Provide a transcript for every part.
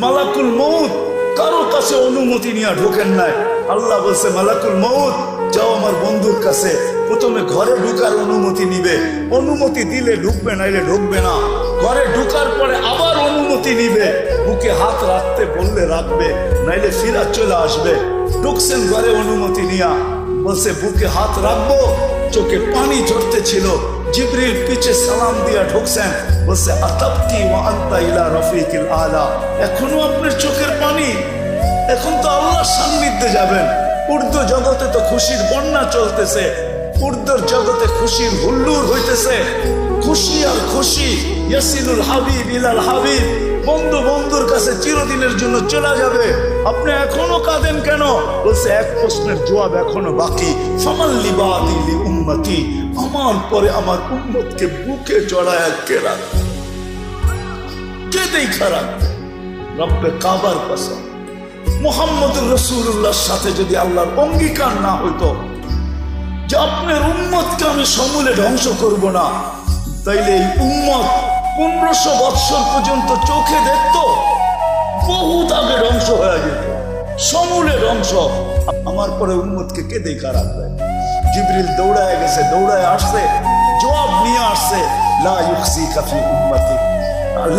মালাকুল মৌত কারোর কাছে অনুমতি নিয়ে ঢোকেন নাই। আল্লাহ বলছে, মালাকুল মৌত যাও আমার বন্ধুর কাছে। প্রথমে ঘরে ঢুকার অনুমতি নিবে। অনুমতি দিলে ঢুকবে, নাইলে ঢুকবে না। ঘরে ঢুকার পরে আবার অনুমতি নিবে। বুকে হাত রাখতে বললে রাখবে, নাইলে ফিরা চলে আসবে। ঢুকছেন ঘরে অনুমতি নিয়া। বলছে, বুকে হাত রাখব, চোখে পানি ঝরতে ছিল জিবরিল পিছে সালাম দিয়া ঢুকছেন। বলছে, আতাবকি ও আন্তা ইলা রফিকিল আলা। এখনও আপনার চোখের পানি। এখন তো আল্লাহর সান্নিধ্যে যাবেন। উর্দু জগতে তো খুশির বন্যা চলতেছে। উর্দুর জগতে খুশির হুল্লুর হইতেছে। খুশি আর খুশি ইয়াসিলুল হাবিব ইলাল হাবিব। বন্ধু বন্ধুর কাছে চিরদিনের জন্য চলে যাবে। আপনি এখনও কাঁদেন কেন? বলছে, এক প্রশ্নের জবাব এখনও বাকি। ফামাল্লি বাদিলি উন্মতি আমার পরে আমার উম্মতকে বুকে জড়ায় কে রাখবে? কে দেখা রাখবে রব্বে কাবার কসম। মোহাম্মদ রসুল্লাহর সাথে যদি আল্লাহর অঙ্গীকার না হইতো, যে আপনার উম্মতকে আমি সমূলে ধ্বংস করব না, তাইলে এই উম্মত পনেরোশো বৎসর পর্যন্ত চোখে দেখত, বহুত আগে ধ্বংস হয়ে যেত সমূলে ধ্বংস আমার পরে উম্মতকে কে দেখা রাখবে? জিবরিল দৌড়ায় গেছে, দৌড়ায় আসছে, জবাব নিয়ে আসছে, লা ইউকসি কাফি উম্মতি।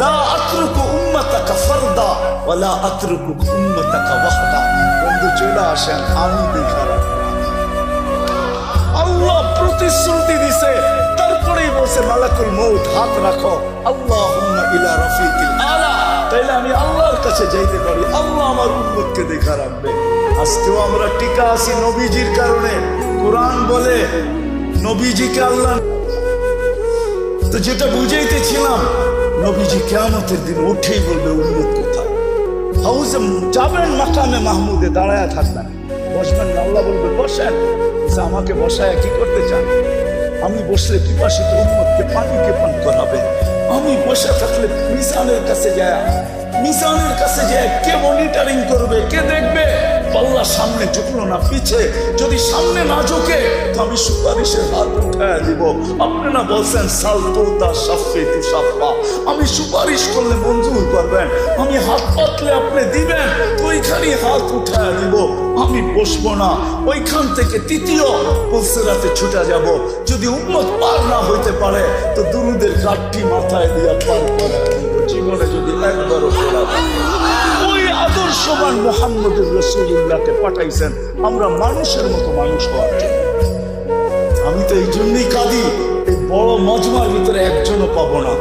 লা আতরুকু উম্মতাকা ফারদা ওয়ালা আতরুকু উম্মতাকা ওয়াহদা। বন্ধু, চলে আসেন, আমি দেখা রাখব। আল্লাহ প্রতিশ্রুতি দিছে মালাকুল মৌত হাত রাখো। আল্লাহ ইলা রফিকিল আলা। তাইলে আমি আল্লাহর কাছে যাইতে পারি। আল্লাহ আমার উম্মতকে দেখা রাখবে। আজকেও আমরা টিকা আছি নবীজির কারণে। কোরআন বলে, নবীজিকে আল্লাহ তো যেটা বুঝাইতেছিলাম, নবীজি কেয়ামতের দিন উঠেই বলবে উন্মত কোথায়? হাউসে যাবেন মাকামে মাহমুদে দাঁড়ায় থাকবেন। বসবেন আল্লাহ বলবে, বসেন। আমাকে বসায় কি করতে চান? আমি বসলে পিপাসিত উন্মতকে পানিকে পান করাবে? আমি বসে থাকলে মিসানের কাছে যায়। মিসানের কাছে যায় কে মনিটরিং করবে? কে দেখবে? পাল্লা সামনে ঝুঁকলো না, পিছে। যদি সামনে না ঝুঁকে, তো আমি সুপারিশের হাত উঠায় দিব। আপনি না বলছেন সালতোতা সাফে আমি সুপারিশ করলে মঞ্জুর করবেন। আমি হাত পাতলে আপনি দিবেন ওইখানে হাত উঠায় দিব। আমি বসবো না, ওইখান থেকে তৃতীয় রাতে ছুটা যাব। যদি উন্মত পার না হইতে পারে, তো দুরুদের কাঠটি মাথায় দিয়া পার করে জীবনে যদি একবারও ওই আদর্শবান মোহাম্মদুর রসুল্লাহকে পাঠাইছেন, আমরা মানুষের মতো মানুষ হওয়ার জন্য। আমি তো এই জন্যই কাঁদি, এই বড় মজমার ভিতরে একজনও পাবো না।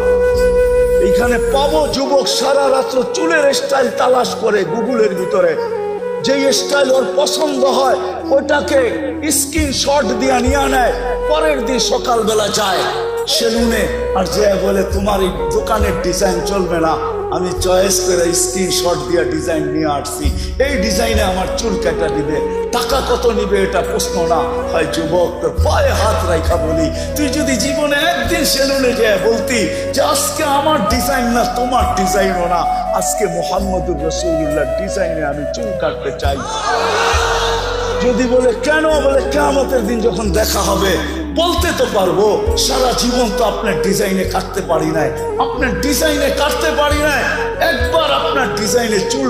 এইখানে পাবো যুবক সারা রাত্র চুলের স্টাইল তালাশ করে গুগলের ভিতরে। যে স্টাইল ওর পছন্দ হয়, ওটাকে স্ক্রিন শট দিয়ে নিয়ে নেয়, পরের দিন সকালবেলা যায় সেলুনে। আর যে বলে, তোমার এই দোকানের ডিজাইন চলবে না। আমি চয়েস করে স্ক্রিন শট দিয়ে ডিজাইন নিয়ে আসছি। এই ডিজাইনে আমার চুল কাটা দিবে। টাকা কত নিবে এটা প্রশ্ন না। হয় যুবক, তোর পায়ে হাত রাখা বলি। তুই যদি জীবনে একদিন সেলুনে যায় বলতি যে আজকে আমার ডিজাইন না, তোমার ডিজাইনও না, আজকে মোহাম্মদুর রসুল্লাহ ডিজাইনে আমি চুল কাটতে চাই। যদি বলে কেন? বলে কেমতের দিন যখন দেখা হবে বলতে তো পারব, সারা জীবন তো আপনার ডিজাইনে কাটতে পারি নাই। আপনার ডিজাইনে কাটতে পারি নাই। একবার আপনার ডিজাইনে চুল